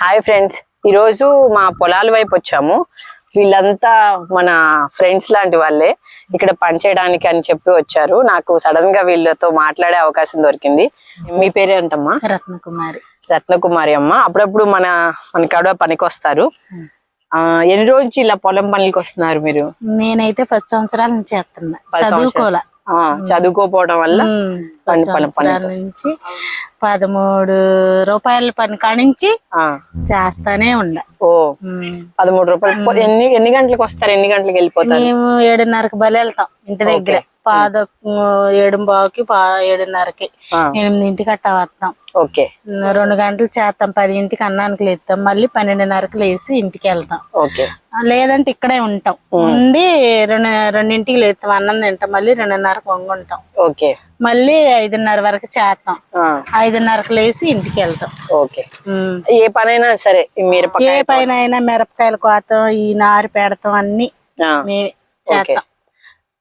Hi friends ఈరోజు మా పొలాల వైపు వచ్చాము. వీళ్ళంతా మన ఫ్రెండ్స్ లాంటి వాళ్ళే. ఇక్కడ పనిచేయడానికి అని చెప్పి వచ్చారు. నాకు సడన్గా వీళ్ళతో మాట్లాడే అవకాశం దొరికింది. మీ పేరేంటమ్మా రత్నకుమారి. రత్నకుమారి అమ్మ. అప్పుడప్పుడు మన మన కడవ పనికి వస్తారు ఆ, ఎన్ని రోజులు ఇలా పొలం పనులకి వస్తున్నారు మీరు? నేనైతే పది సంవత్సరాల నుంచి చేస్తున్నా. చదువుకోలే చదువుకోపోవడం వల్ల నుంచి పదమూడు రూపాయల పని కానించి ఆ, చేస్తానే ఉండ. ఓ. పదమూడు రూపాయలు. ఎన్ని ఎన్ని గంటలకు వస్తారు? ఎన్ని గంటలకు వెళ్ళిపోతారు? మేము ఏడున్నరకి బలి వెళ్తాం ఇంటి దగ్గర. పాద ఏడు బావుకి పా ఏడున్నరకి. ఎనిమిదింటికి అట్టా వస్తాం ఓకే. రెండు గంటలు చేస్తాం పదింటికి అన్నానికి లేస్తాం మళ్ళీ పన్నెండున్నరకి లేచి ఇంటికి వెళ్తాం. ఓకే. లేదంటే ఇక్కడే ఉంటాం. ఉండి రెండు రెండింటికి లేస్తాం అన్నం తింటాం మళ్ళీ రెండున్నరకు వంగుంటాం. ఓకే. మళ్ళీ ఐదున్నర వరకు చేస్తాం ఐదున్నరకు లేచి ఇంటికి వెళ్తాం. ఓకే. ఏ పనైనా సరే ఏ పైన అయినా మిరపకాయలు కోతాం ఈ నారు పెడతాం అన్ని చేస్తాం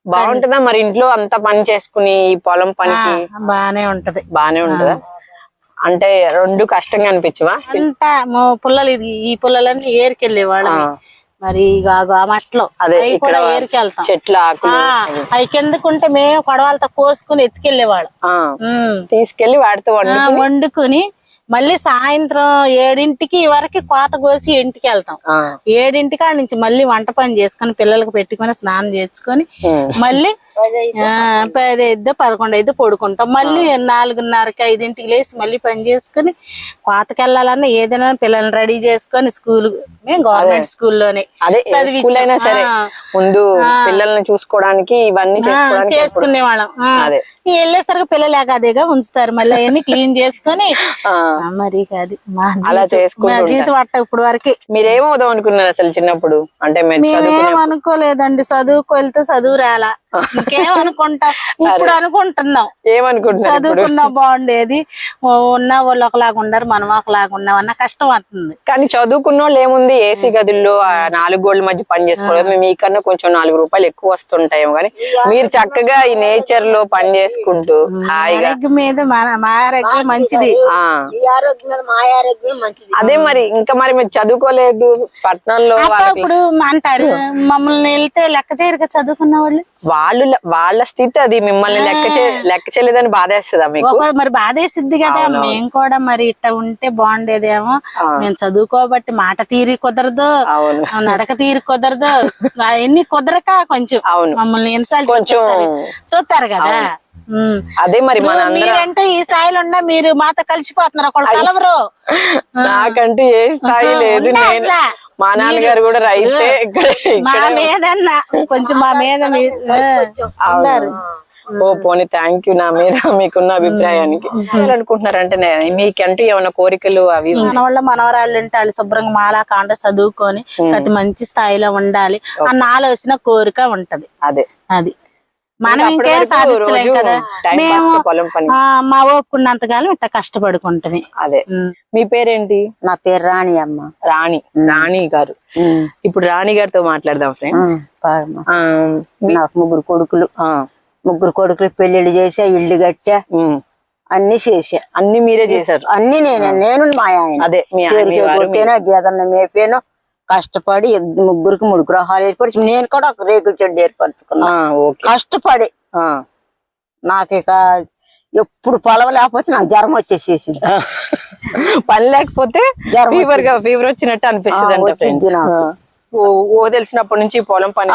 బాగుంటుందా? మరి ఇంట్లో అంత పని చేసుకుని ఈ పొలం పనికి? బానే ఉంటది. బానే ఉంటుందా? అంటే రెండు కష్టంగా అనిపించవా? అంతా మో పుల్లలు ఇది ఈ పుల్లలన్నీ ఏరికెళ్ళేవాళ్ళం మరి మట్లో. అదే ఇక్కడ కూడా ఏరికెళ్తాం. చెట్ల అవి కిందకుంటే మేము కొడవలతో కోసుకుని ఉమ్. తీసుకెళ్ళి వాటితో వండు ఆ, వండుకుని మళ్ళీ సాయంత్రం ఏడింటికి వరకు కోత కోసి ఇంటికి వెళ్తాం. ఆ, ఏడింటికి ఆడ నుంచి మళ్ళీ వంట పని చేసుకొని పిల్లలకు పెట్టుకొని స్నానం చేసుకొని మళ్ళీ ఆ, పది ఐదు పదకొండు ఐదు పడుకుంటాం. మళ్ళీ నాలుగున్నరకి ఐదింటికి లేచి మళ్ళీ పని చేసుకుని కోతకి వెళ్ళాలన్నా ఏదైనా పిల్లల్ని రెడీ చేసుకొని స్కూల్ మేము గవర్నమెంట్ స్కూల్లోనే అదే ఏ చదివించాం. స్కూల్ అయినా సరే. ఆ. ముందు పిల్లల్ని చూసుకోవడానికి ఇవన్నీ చేసుకోవడానికి చేసుకునే వాళ్ళం అదే. వెళ్ళేసరికి పిల్లలు ఏకాదిగా ఉంచుతారు. మళ్ళీ అవన్నీ క్లీన్ చేసుకొని ఆ, ఆ, మరి అలా చేసుకుంటూ ఇప్పుడు వరకు. మీరేమవుదాం అనుకున్నారు అసలు చిన్నప్పుడు? అంటే మేమేం అనుకోలేదండి చదువుకు వెళ్తే చదువు రాలా. ఇంకేం అనుకుంటాం? ఇప్పుడు అనుకుంటున్నాం. ఏమనుకుంటున్నారు చదువుకున్నా బాగుండేది ఉన్న వాళ్ళు ఒకలాగా ఉండరు మనం ఒకలాగా ఉన్నాం అన్న కష్టం అవుతుంది. కానీ చదువుకున్న వాళ్ళు ఏముంది? ఏసీ గదుల్లో నాలుగు గోళ్ళ మధ్య పని చేసుకోవడం మీకన్నా కొంచెం నాలుగు రూపాయలు ఎక్కువ వస్తుంటాయేమో కానీ మీరు చక్కగా ఈ నేచర్లో పని చేసుకుంటూ హాయిగా మీద మన మా ఆరోగ్యం మంచిది. ఆరోగ్యం మంచిది. అదే మరి ఇంకా మరి మీరు చదువుకోలేదు పట్టణంలో ఇప్పుడు అంటారు మమ్మల్ని వెళ్తే లెక్క చేయరుగా చదువుకున్న వాళ్ళు? వాళ్ళు వాళ్ళ స్థితి అది మిమ్మల్ని లెక్క చే లెక్క చేయలేదని బాధేస్తుందా మీకు? మరి బాధేసిద్ది కదా మేము కూడా మరి ఇట్ట ఉంటే బాగుండేదేమో. మేము చదువుకోబట్టి మాట తీరి కుదరదు అవును. నడక తీరి కుదరదు అవన్నీ కుదరక కొంచెం అవును. మమ్మల్ని ఇన్సల్ట్ కొంచెం చూస్తారు. కదా. అదే మరి మీరంటే ఈ స్థాయిలో ఉన్నా మీరు మాతో కలిసిపోతున్నారు. ఒకళ్ళు కలవరు. నాకంటూ ఏ స్థాయి లేదు. నేను? మా నాన్నగారు కూడా రైతే ఇక్కడ మా కొంచెం మా మీద ఉన్నారు. ఓ పోనీ థ్యాంక్ యూ నా మీద మీకున్న అభిప్రాయానికి. అనుకుంటున్నారంటే మీకంటూ ఏమైనా కోరికలు అవి మన వాళ్ళ మనవరాళ్ళు ఉంటే వాళ్ళు శుభ్రంగా మాలా కాండ చదువుకొని ప్రతి మంచి స్థాయిలో ఉండాలి అన్న ఆలోచన కోరిక ఉంటది. అదే. అది. మనం ఇంకేం సాధించలేం కదా. టైం మేము మా ఓపుకున్నంతకాలం ఇట్లా కష్టపడుకుంటుంది. అదే. మీ పేరేంటి? నా పేరు రాణి అమ్మ. రాణి రాణి గారు. ఇప్పుడు రాణి గారితో మాట్లాడదాం ఫ్రెండ్స్. నాకు ముగ్గురు కొడుకులు. ఆ, ముగ్గురు కొడుకులు పెళ్ళిళ్ళు చేసా ఇల్లు కట్టా. అన్ని చేసా. అన్ని మీరే చేశారు. అన్ని నేనే. నేను మా ఆయన. అదే గేదన్న మేపాను కష్టపడి ముగ్గురికి మూడు గృహాలు ఏర్పరిచి నేను కూడా ఒక రేకుల చెడ్డు ఏర్పరచుకున్నా. కష్టపడి. నాకు ఇక ఎప్పుడు పొలం లేకపోతే నాకు జ్వరం వచ్చేసేసింది. పని లేకపోతే జ్వరం ఫీవర్గా ఫీవర్ వచ్చినట్టు అనిపిస్తుంది. ఓ తెలిసినప్పటి నుంచి పొలం పని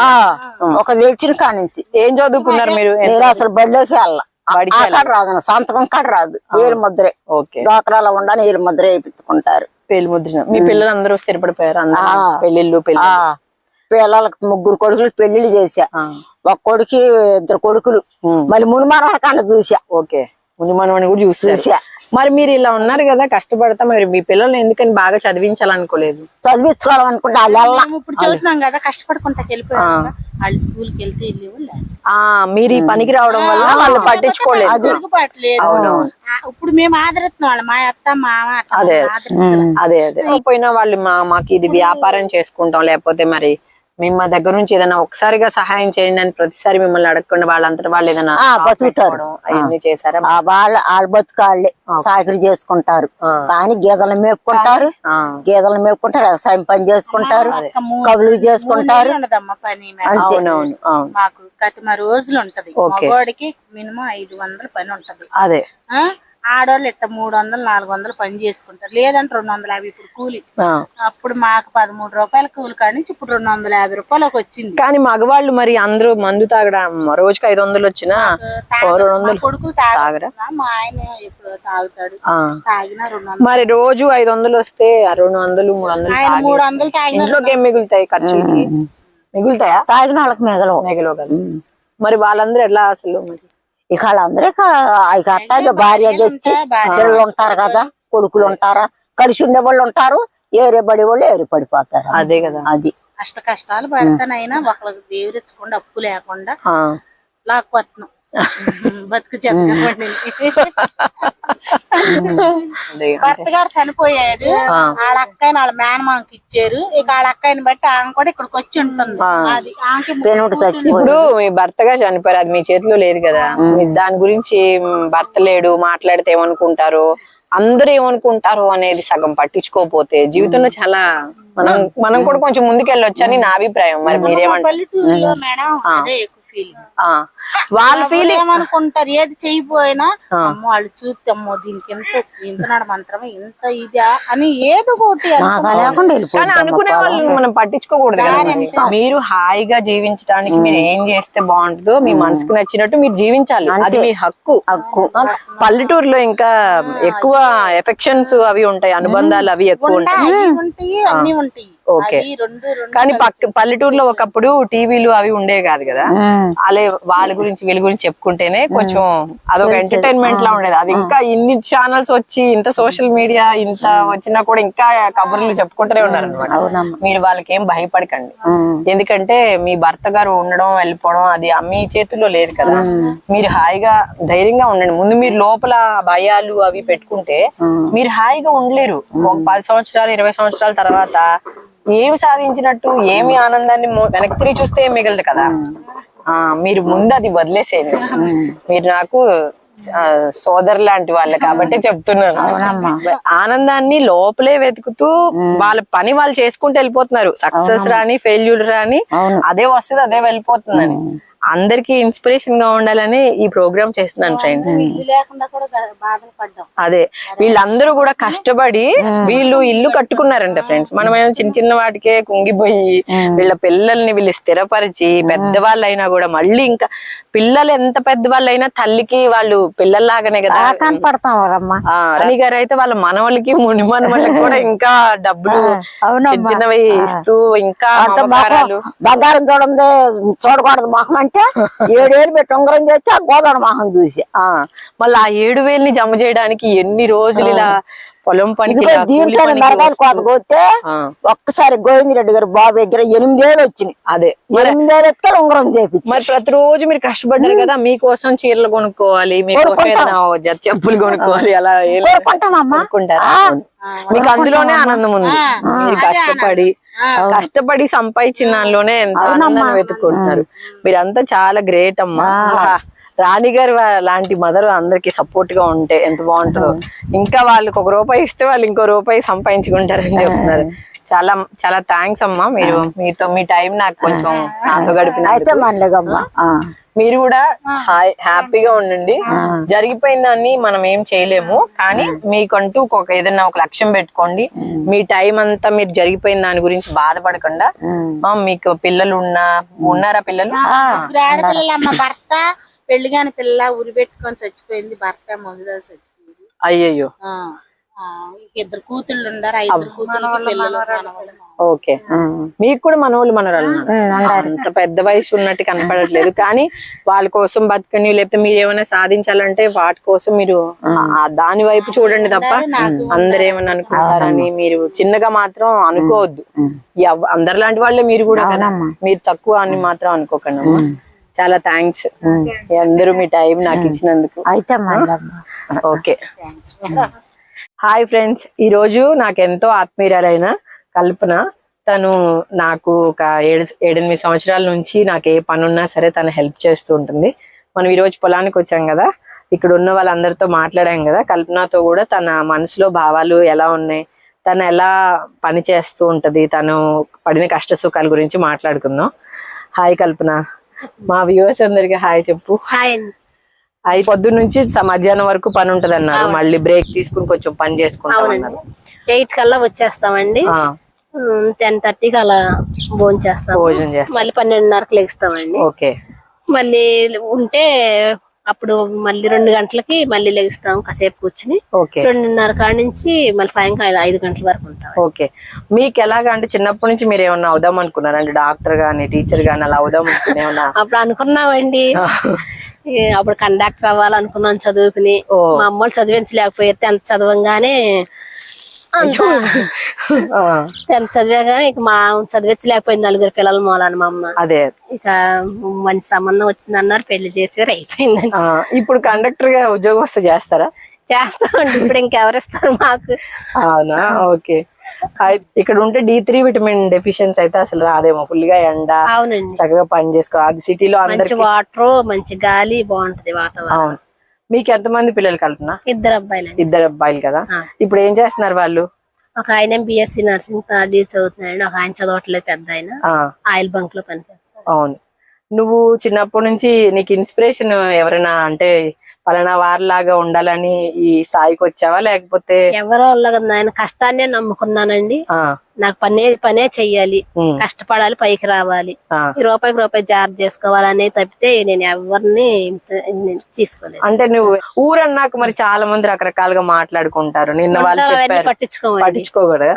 ఒక తెలిసిన కాడ నుంచి. ఏం చదువుకున్నారు మీరు? నేను అసలు బడిలోకి వెళ్ళ. బడికి ఆ కాడ రాదు సంతకం కాడ రాదు. ఏలు ముద్రే ఓకే. డోకరాలో ఉండని ఏలు ముద్ర వేయించుకుంటారు. పెళ్ళి ముద్ర మీ పిల్లలు అందరూ స్థిరపడిపోయారు? అందరూ. పెళ్ళిళ్ళు పెళ్ళి ఆ. పిల్లలకు ముగ్గురు కొడుకులు పెళ్ళిళ్ళు చేశా. ఒక కొడుకు ఇద్దరు కొడుకులు. మళ్ళీ మునిమారాల కాడ చూసా ఓకే. ముందు మనమని కూడా చూసా మరి మీరు ఇలా ఉన్నారు కదా కష్టపడతా మరి మీ పిల్లల్ని ఎందుకని బాగా చదివించాలనుకోలేదు? చదివించుకోవాలనుకుంటే వాళ్ళు ఇప్పుడు చదువుతున్నాం కదా కష్టపడుకుంటా వెళ్ళిపోయాం వాళ్ళు స్కూల్కి వెళ్తే వెళ్ళి ఆ మీరు ఈ పనికి రావడం వల్ల వాళ్ళు పట్టించుకోలేదు. ఇప్పుడు మేము ఆదరిస్తున్నాం వాళ్ళు మా అత్త మామ అదే. అదే అదే. పోయినా వాళ్ళు మా మాకు ఇది వ్యాపారం చేసుకుంటాం లేకపోతే మరి మేము మా దగ్గర నుంచి ఏదైనా ఒకసారిగా సహాయం చేయండి అని ప్రతిసారి మిమ్మల్ని అడగకుండా వాళ్ళంతట వాళ్ళు ఏదైనా బతుకుతారు. అవన్నీ చేశారా? ఆ వాళ్ళ వాళ్ళ బతుకాళ్ళే సాకిరి చేసుకుంటారు. కానీ గేదెలు మేపుకుంటారు. గేదెలు మేపుకుంటారు వ్యవసాయం పని చేసుకుంటారు కవులు చేసుకుంటారు. అవునవును అవును. మాకు కతిమ రోజులు ఉంటది. మినిమం ఐదు వందల పని ఉంటది. అదే. ఆ? ఆడవాళ్ళు ఇట్ట మూడు వందలు నాలుగు వందలు పని చేసుకుంటారు. లేదంటే రెండు వందల యాభై ఇప్పుడు కూలి. అప్పుడు మాకు పదమూడు రూపాయల కూలి కాడి నుంచి ఇప్పుడు రెండు వందల యాభై రూపాయలకు వచ్చింది. కానీ మగవాళ్ళు మరి అందరూ మందు తాగడం రోజుకి ఐదు వందలు వచ్చినా రెండు వందలు కొడుకు తాగ తాగరా? మా ఆయన ఇప్పుడు తాగుతాడు. తాగినా రెండు వందలు. మరి రోజు ఐదు వందలు వస్తే ఆ రెండు వందలు మూడు వందలు ఆయన మూడు వందలు తాగిన ఇంట్లోకి ఏం మిగులుతాయి ఖర్చులకి? మిగులుతాయా? తాగిన వాళ్ళకి మిగలవు. మిగలవు కదా. మరి వాళ్ళందరూ ఎట్లా అసలు మరి ఇక వాళ్ళందరూ ఇక ఇక అట్టాగే భార్య తెచ్చి పిల్లలు ఉంటారు? కదా కొడుకులు ఉంటారా? కలిసి ఉండే వాళ్ళు ఉంటారు ఏరే పడి వాళ్ళు ఏరి పడిపోతారు. అదే కదా. అది. కష్ట కష్టాలు పడతానైనా ఒకళ్ళకి దేవుడిచ్చకుండా అప్పు లేకుండా ఆ. బతుకు భర్త గారు చనిపోయాడు వాళ్ళ అక్కని వాళ్ళ మేనమామకి ఇచ్చారు. ఇక వాళ్ళ అక్కని బట్టి ఆమె కూడా ఇక్కడికి వచ్చి ఉంటుంది. అది ఇప్పుడు మీ భర్తగా చనిపోయారు. అది మీ చేతిలో లేదు కదా. దాని గురించి భర్త లేడు మాట్లాడితే ఏమనుకుంటారు? అందరూ ఏమనుకుంటారు అనేది సగం పట్టించుకోకపోతే జీవితంలో చాలా మనం మనం కూడా కొంచెం ముందుకెళ్ళొచ్చు అని నా అభిప్రాయం. మరి మీరేమంటారు? ఫీలింగ్. వాళ్ళ ఫీల్ ఏమనుకుంటారు? ఏది చేయబోయినా అమ్మో వాళ్ళు చూస్తే అమ్మో దీనికి ఎంత వచ్చి ఇంత నాడు మంత్రమే ఇంత ఇదా అని ఏదో ఒకటి కానీ అనుకునే వాళ్ళు మనం పట్టించుకోకూడదు కదా. మరి. హాయిగా జీవించడానికి మీరు ఏం చేస్తే బాగుంటుందో మీ మనసుకు నచ్చినట్టు మీరు జీవించాలి. అది మీ హక్కు. హక్కు. పల్లెటూరులో ఇంకా ఎక్కువ ఎఫెక్షన్స్ అవి ఉంటాయి అనుబంధాలు అవి ఎక్కువ ఉంటాయి అన్ని ఉంటాయి. ఓకే. అది రెండు రెండు కానీ పక్క పల్లెటూరులో ఒకప్పుడు టీవీలు అవి ఉండేవి కాదు కదా? అలే వాళ్ళ గురించి వీళ్ళ గురించి చెప్పుకుంటేనే కొంచెం అదొక ఎంటర్టైన్మెంట్ లా ఉండేది. అది ఇంకా ఇన్ని ఛానల్స్ వచ్చి ఇంత సోషల్ మీడియా ఇంత వచ్చినా కూడా ఇంకా కబుర్లు చెప్పుకుంటూనే ఉన్నారు అనమాట మీరు వాళ్ళకి ఏం భయపడకండి ఎందుకంటే మీ భర్త గారు ఉండడం వెళ్ళిపోవడం అది మీ చేతుల్లో లేదు కదా? మీరు హాయిగా ధైర్యంగా ఉండండి. ముందు మీరు లోపల భయాలు అవి పెట్టుకుంటే మీరు హాయిగా ఉండలేరు. ఒక పది సంవత్సరాలు ఇరవై సంవత్సరాల తర్వాత ఏమి సాధించినట్టు ఏమి ఆనందాన్ని వెనక్కి తిరిగి చూస్తే ఏం మిగలదు కదా. ఆ మీరు ముందు అది వదిలేసేయండి. మీరు నాకు సోదరు లాంటి వాళ్ళే కాబట్టి చెప్తున్నాను. ఆనందాన్ని లోపలే వెతుకుతూ వాళ్ళ పని వాళ్ళు చేసుకుంటూ వెళ్ళిపోతున్నారు. సక్సెస్ రాని ఫెయిల్యూర్ రాని అదే వస్తుంది అదే వెళ్ళిపోతుందని. అందరికి ఇన్స్పిరేషన్గా ఉండాలని ఈ ప్రోగ్రామ్ చేస్తున్నాను ఫ్రెండ్స్ అదే. వీళ్ళందరూ కూడా కష్టపడి వీళ్ళు ఇల్లు కట్టుకున్నారంట ఫ్రెండ్స్ మనం చిన్న చిన్న వాటికే కుంగిపోయి వీళ్ళ పిల్లల్ని వీళ్ళు స్థిరపరిచి పెద్దవాళ్ళైనా కూడా మళ్ళీ ఇంకా పిల్లలు ఎంత పెద్దవాళ్ళైనా తల్లికి వాళ్ళు పిల్లల్లాగానే కదా. కనపడతాం రాణి గారు అయితే వాళ్ళ మనవలకి ముని మనవలకి కూడా ఇంకా డబ్బులు చిన్న చిన్నవి ఇస్తూ ఇంకా బంగారం చూడండి చూడకూడదు మొహం అంటే ఏడేళ్ళు పెట్టి ఉంగరం చేస్తే ఆ గోదావరి మొహం చూసి. ఆ. మళ్ళీ ఆ ఏడు వేలని జమ చేయడానికి ఎన్ని రోజులు ఇలా పొలం కూలి దీంట్లో కోత ఒక్కసారి గోవిందరెడ్డి గారు బాబు దగ్గర ఎనిమిదేళ్ళు వచ్చినాయి. అదే. ఎనిమిదేళ్ళు ఎత్తే ఉంగరం చేపించి మరి ప్రతిరోజు మీరు కష్టపడ్డారు కదా మీకోసం చీరలు కొనుక్కోవాలి మీకోసం చెప్పులు కొనుక్కోవాలి అలా కొనుక్కుంటారా? మీకు అందులోనే ఆనందం ఉంది. మీరు కష్టపడి కష్టపడి సంపాదించిన దానిలోనే ఎంత ఆనందాన్ని వెతుక్కుంటున్నారు. మీరంతా చాలా గ్రేట్ అమ్మా. రాణి గారు లాంటి మదర్ అందరికి సపోర్ట్గా ఉంటే ఎంత బాగుంటుందో. ఇంకా వాళ్ళకి ఒక రూపాయి ఇస్తే వాళ్ళు ఇంకో రూపాయి సంపాదించుకుంటారని చెప్తున్నారు. చాలా చాలా థ్యాంక్స్ అమ్మా. మీరు మీతో మీ టైం నాకు కొంచెం నాతో గడిపిన అయితే మనలేగమ్మా మీరు కూడా హాయ్ హ్యాపీగా ఉండండి. జరిగిపోయిన దాన్ని మనం ఏం చేయలేము. కానీ మీకంటూ ఒక ఏదైనా ఒక లక్ష్యం పెట్టుకోండి. మీ టైం అంతా మీరు జరిగిపోయిన దాని గురించి బాధపడకుండా మీకు పిల్లలు ఉన్నా ఉన్నారా పిల్లలు? భర్త పెళ్ళి కాని పిల్ల ఉరి పెట్టుకొని చచ్చిపోయింది. భర్త మొదలు చచ్చిపోయింది. అయ్యయ్యో. ఇద్దరు కూతుళ్ళు ఉండారు పిల్లలు మనవళ్ళు. ఓకే. మీకు కూడా మనోళ్ళు మనరాలు ఉన్నారు. అంత పెద్ద వయసు ఉన్నట్టు కనపడట్లేదు. కానీ వాళ్ళ కోసం బతకండి లేకపోతే మీరు ఏమైనా సాధించాలంటే వాటి కోసం మీరు ఆ దాని వైపు చూడండి తప్ప అందరు ఏమన్నా అనుకుంటారని మీరు చిన్నగా మాత్రం అనుకోవద్దు. ఎవ- అందరిలాంటి వాళ్ళే మీరు కూడా కదా. మీరు తక్కువ అని మాత్రం అనుకోకండి అమ్మా. చాలా థ్యాంక్స్ అందరూ మీ టైం నాకు ఇచ్చినందుకు. అయితే ఓకే. Hi friends. ఈ రోజు నాకు ఎంతో ఆత్మీయురాలైన కల్పన. తను నాకు ఒక ఏడు ఏడెనిమిది సంవత్సరాల నుంచి నాకు ఏ పని ఉన్నా సరే తను హెల్ప్ చేస్తూ ఉంటుంది. మనం ఈ రోజు పొలానికి వచ్చాం కదా. ఇక్కడ ఉన్న వాళ్ళందరితో మాట్లాడాం కదా. కల్పనతో కూడా తన మనసులో భావాలు ఎలా ఉన్నాయి తను ఎలా పని చేస్తూ ఉంటది తను పడిన కష్ట సుఖాల గురించి మాట్లాడుకుందాం. హాయ్ కల్పన. మా వ్యూవర్స్ అందరికి హాయ్ చెప్పు. హాయ్ అండి హాయ్ పొద్దున్న నుంచి మధ్యాహ్నం వరకు పని ఉంటది అన్నారు మళ్ళీ బ్రేక్ తీసుకుని కొంచెం పని చేసుకుంటాం అన్నారు ఎయిట్ కల్లా వచ్చేస్తామండి. టెన్ థర్టీకి అలా భోజనం చేస్తాం భోజనం చేస్తాం. మళ్ళీ పన్నెండున్నరకు లెగుస్తామండి ఓకే. మళ్ళీ ఉంటే అప్పుడు మళ్ళీ రెండు గంటలకి మళ్ళీ లెగుస్తాం కాసేపు కూర్చుని. ఓకే. రెండున్నర కాడ నుంచి మళ్ళీ సాయంకాలం ఐదు గంటల వరకు ఉంటాం ఓకే. మీకు ఎలాగా అంటే చిన్నప్పటి నుంచి మీరు ఏమన్నా అవుదాం అనుకున్నారా? అంటే డాక్టర్ గానీ టీచర్ గానీ అలా అవుదాం అనుకుని ఏమన్నా? అప్పుడు అనుకున్నామండి. అప్పుడు కండక్టర్ అవ్వాలనుకున్నాం చదువుకుని. మా అమ్మలు చదివించలేకపోయారు. టెన్త్ చదవంగానే టెన్త్ చదివాగానే ఇక మా చదివించలేకపోయింది నలుగురు పిల్లల మూలాన మా అమ్మ. అదే. ఇక మంచి సంబంధం వచ్చింది అన్నారు పెళ్ళి చేసారు అయిపోయిందండి ఆ, ఇప్పుడు కండక్టర్గా ఉద్యోగం వస్తే చేస్తారా? చేస్తామండి ఇప్పుడు ఇంకెవరిస్తారు మాకు. అవునా? ఓకే. ఇక్కడ ఉంటే డి త్రీ విటమిన్ డెఫిషియన్సీ అయితే అసలు రాదేమో. ఫుల్గా ఎండ అవునండి. చక్కగా పని చేసుకో అది సిటీలో అందరికి మంచి వాటర్ మంచి గాలి బాగుంటది వాతావరణం. మీకు ఎంతమంది పిల్లలు కలుపునా? ఇద్దరు అబ్బాయిలండి. ఇద్దరు అబ్బాయిలు కదా. ఇప్పుడు ఏం చేస్తున్నారు వాళ్ళు? ఒక ఆయన బిఎస్సి నర్సింగ్ థర్డ్ ఇయర్ చదువుతున్నాడు ఒక ఆయన చదవట్లేదు పెద్ద ఆయన. ఆయిల్ బంక్లో పనిచేస్తాడు. అవును. నువ్వు చిన్నప్పటి నుంచి నీకు ఇన్స్పిరేషన్ ఎవరైనా అంటే పలానా వారిలాగా ఉండాలని ఈ స్థాయికి వచ్చావా? లేకపోతే ఎవరో ఆయన కష్టాన్నే నమ్ముకున్నానండి. నాకు పనే పనే చెయ్యాలి. కష్టపడాలి పైకి రావాలి. ఈ రూపాయికి రూపాయి జాబ్ చేసుకోవాలనే తప్పితే నేను ఎవరిని తీసుకోలేదు. అంటే నువ్వు ఊరన్నాక మరి చాలా మంది రకరకాలుగా మాట్లాడుకుంటారు. నిన్న వాళ్ళు పట్టించుకోమండి. పట్టించుకోకూడదా?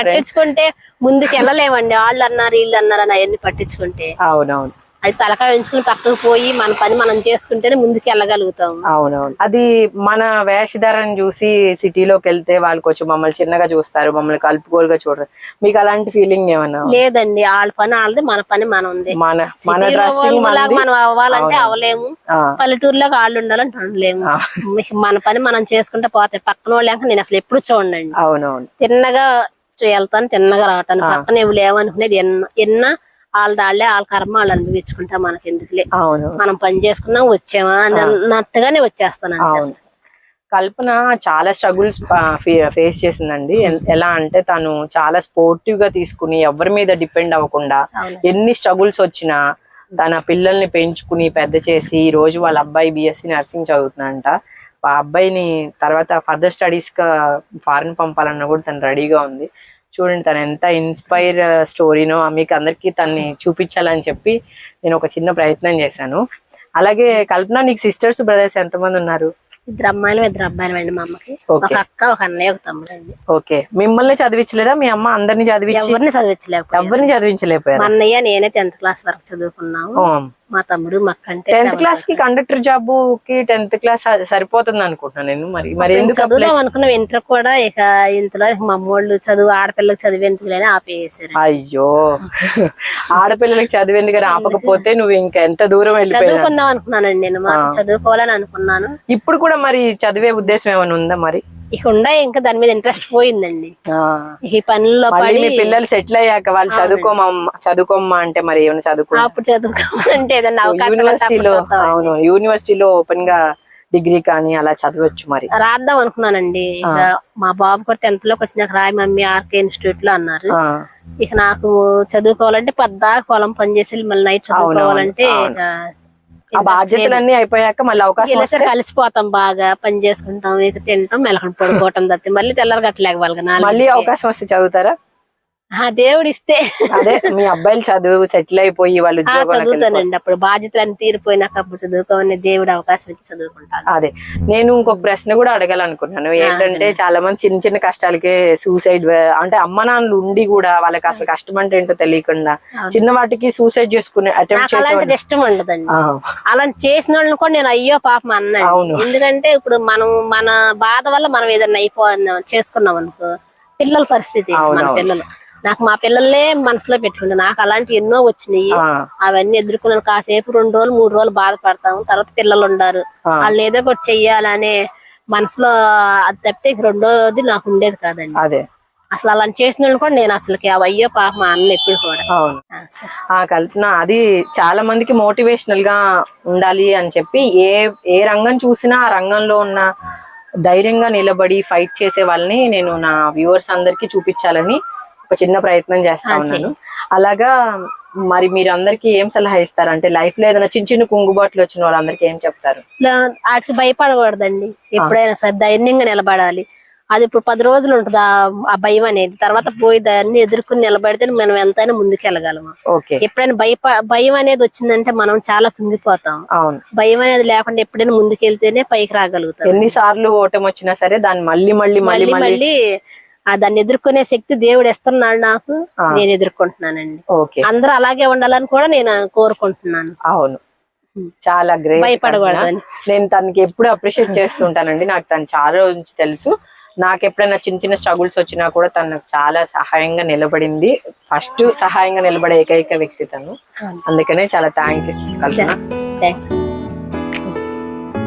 పట్టించుకుంటే ముందుకు వెళ్ళలేమండి వాళ్ళు అన్నారు వీళ్ళు అన్నారు అని అవన్నీ పట్టించుకుంటే. అవునవును. అది తలకాయ ఉంచుకుని పక్కకు పోయి మన పని మనం చేసుకుంటేనే ముందుకు వెళ్ళగలుగుతాం అవునవును. అది మన వేషధారని చూసి సిటీలోకి వెళ్తే వాళ్ళు కొంచెం మమ్మల్ని చిన్నగా చూస్తారు మమ్మల్ని కలుపుకోలుగా చూడరు. మీకు అలాంటి ఫీలింగ్ ఏమన్నా లేదండి వాళ్ళ పని వాళ్ళది మన పని మన ఉంది మన మన డ్రెస్సింగ్ మనది మనం అవ్వాలంటే అవ్వలేము. పల్లెటూరులో వాళ్ళు ఉండాలంటే ఉండలేము. మన పని మనం చేసుకుంటే పోతాయి. పక్కన వాళ్ళు నేను అసలు ఎప్పుడు చూడండి అవునవును. తిన్నగా వెళ్తాను తిన్నగా రావటాను. పక్కన ఎవరు లేవనుకునేది ఎన్న ఎన్న వాళ్ళ దాళ్ళే వాళ్ళ కర్మ వాళ్ళు అనుభవించుకుంటా మనకి ఎందుకులే అవును. మనం పని చేసుకున్నాం వచ్చామా అని అన్నట్టుగానే వచ్చేస్తాను అవును. కల్పన చాలా స్ట్రగుల్స్ ఫేస్ చేసిందండి. ఎలా అంటే తను చాలా స్పోర్టివ్గా తీసుకుని ఎవరి మీద డిపెండ్ అవ్వకుండా. ఎన్ని స్ట్రగుల్స్ వచ్చినా తన పిల్లల్ని పెంచుకుని పెద్ద చేసి ఈ రోజు వాళ్ళ అబ్బాయి బిఎస్సి నర్సింగ్ చదువుతున్నాడంట. ఆ అబ్బాయిని తర్వాత ఫర్దర్ స్టడీస్గా ఫారెన్ పంపాలన్న కూడా తను రెడీగా ఉంది. చూడండి తను ఎంత ఇన్స్పైర్ స్టోరీనో uh, మీకు అందరికీ తన్ని చూపించాలని చెప్పి నేను ఒక చిన్న ప్రయత్నం చేశాను. అలాగే కల్పన నీకు సిస్టర్స్ బ్రదర్స్ ఎంతమంది ఉన్నారు? ఇద్దరు అమ్మాయిలు ఇద్దరు అబ్బాయిలు అండి మా అమ్మకి. ఒక. అక్క ఒక అన్నయ్య ఒక తమ్ముడు అండి ఓకే. మిమ్మల్ని చదివించలేదా? మీ అమ్మ అందరిని చదివించి? ఎవరిని చదివించలేకపోయారు? ఎవరిని చదివించలేకపోయారు? మా అన్నయ్య నేనే టెన్త్ క్లాస్ వరకు చదువుకున్నాము. మా తమ్ముడు మా అక్క అంటే టెన్త్ క్లాస్కి కండక్టర్ జాబ్కి టెన్త్ క్లాస్ సరిపోతుంది అనుకుంటున్నాను నేను. మరి మరి ఎందుకు చదువుదాం అనుకున్న. ఇంటర్ కూడా ఇక ఇంతలో మా అమ్మోళ్ళు చదువు ఆడపిల్లలకు చదివేందుకులేని ఆపేసారు అయ్యో. ఆడపిల్లలకి చదివింది కానీ ఆపకపోతే నువ్వు ఇంకా ఎంత దూరం వెళ్ళిపోయావు చదువుకుందాం అనుకున్నానండి నేను. చదువుకోవాలని అనుకున్నాను. ఇప్పుడు కూడా మరి చదివే ఉద్దేశం ఏమైనా ఉందా మరి? ఇక ఉండ ఇంకా దాని మీద ఇంట్రెస్ట్ పోయిందండి. ఈ పనుల్లో పడి మీ పిల్లలు సెటిల్ అయ్యాక వాళ్ళు చదువుకోమమ్మ చదువుకోమ్మా అంటే మరి ఏమైనా చదువుకో అప్పుడు అవకాశం ఉంటే యూనివర్సిటీలో. అవును యూనివర్సిటీలో ఓపెన్గా డిగ్రీ కానీ అలా చదవచ్చు మరి. రాద్దాం అనుకున్నానండి. ఇక మా బాబు కూడా టెన్త్లోకి వచ్చినాక రాయి మమ్మీ ఆర్కే ఇన్స్టిట్యూట్లో అన్నారు. ఇక నాకు చదువుకోవాలంటే పెద్ద పొలం పని చేసి మళ్ళీ నైట్ చదువుకోవాలంటే ఆ బాధ్యతలన్నీ అయిపోయాక మళ్ళీ అవకాశం కలిసిపోతాం బాగా పని చేసుకుంటాం ఇక తింటాం మెలకడ పడుకోవటం తప్పి మళ్ళీ తెల్లరి గట్లేక వాళ్ళకి మళ్ళీ అవకాశం వస్తే చదువుతారా? దేవుడు ఇస్తే అదే మీ అబ్బాయిలు చదువు సెటిల్ అయిపోయి వాళ్ళు చదువుతానండి. అప్పుడు బాధ్యతలన్నీ తీరిపోయినాక అప్పుడు చదువుకోవాలని దేవుడు అవకాశం ఇచ్చి చదువుకుంటాను. అదే. నేను ఇంకొక ప్రశ్న కూడా అడగాలనుకున్నాను. ఏంటంటే చాలా మంది చిన్న చిన్న కష్టాలకే సూసైడ్ అంటే అమ్మ నాన్నలు ఉండి కూడా వాళ్ళకి అసలు కష్టం అంటే ఏంటో తెలియకుండా చిన్న వాటికి సూసైడ్ చేసుకునే అటెంప్ట్ చేసే ఇష్టం ఉండదండి. అలాంటి చేసిన వాళ్ళని కూడా నేను అయ్యో పాపం అన్నాను. ఎందుకంటే ఇప్పుడు మనం మన బాధ వల్ల మనం ఏదైనా అయిపో చేసుకున్నాం అనుకో పిల్లల పరిస్థితి మన పిల్లలు. నాకు మా పిల్లలే మనసులో పెట్టుకుంటా నాకు అలాంటి ఎన్నో వచ్చినాయి. అవన్నీ ఎదుర్కొన్నాను. కాసేపు రెండు రోజులు మూడు రోజులు బాధపడతాం తర్వాత పిల్లలు ఉండారు. వాళ్ళు ఏదో ఒకటి చెయ్యాలనే మనసులో అది తప్పితే రెండోది నాకు ఉండేది కాదండి. అదే. అసలు అలా చేసిన వాళ్ళు కూడా నేను అసలుకి అయ్యో పాప మా అన్న ఎప్పుడు కూడా. అవును. ఆ కల్పన అది చాలా మందికి మోటివేషనల్గా ఉండాలి అని చెప్పి ఏ ఏ రంగం చూసినా ఆ రంగంలో ఉన్న ధైర్యంగా నిలబడి ఫైట్ చేసే వాళ్ళని నేను నా వ్యూవర్స్ అందరికి చూపించాలని ఒక చిన్న ప్రయత్నం చేస్తా ఉన్నాను. అలాగా మరి మీరు అందరికి ఏం సలహా ఇస్తారు? అంటే లైఫ్లో ఏదైనా చిన్న చిన్న కుంగుబాట్లు వచ్చిన వాళ్ళందరికీ ఏం చెప్తారు? వాటికి భయపడకూడదండి. ఎప్పుడైనా సరే ధైర్యంగా నిలబడాలి. అది ఇప్పుడు పది రోజులు ఉంటుంది ఆ- భయం అనేది? తర్వాత పోయి దాన్ని ఎదుర్కొని నిలబడితే మనం ఎంతైనా ముందుకెళ్ళగలము? ఎప్పుడైనా భయప భయం అనేది వచ్చిందంటే మనం చాలా కుంగిపోతాం. అవును. భయం అనేది లేకుండా ఎప్పుడైనా ముందుకెళ్తేనే పైకి రాగలుగుతాం. ఎన్నిసార్లు ఓటమి వచ్చినా సరే దాన్ని మళ్ళీ మళ్ళీ మళ్ళీ మళ్ళీ దాన్ని ఎదుర్కొనే శక్తి దేవుడు ఇస్తున్నాడు నాకు నేను ఎదుర్కొంటున్నానండి. ఓకే. అందరూ అలాగే ఉండాలని కూడా నేను కోరుకుంటున్నాను. అవును. చాలా గ్రేట్ భయపడకూడదని. నేను తనకి ఎప్పుడు అప్రిషియేట్ చేస్తుంటానండి. నాకు తను చాలా రోజు నుంచి తెలుసు. నాకు ఎప్పుడైనా చిన్న చిన్న స్ట్రగుల్స్ వచ్చినా కూడా తను నాకు చాలా సహాయంగా నిలబడింది. ఫస్ట్ సహాయంగా నిలబడే ఏకైక వ్యక్తి తను. అందుకనే చాలా థ్యాంక్ యూ కల్పన. థ్యాంక్స్.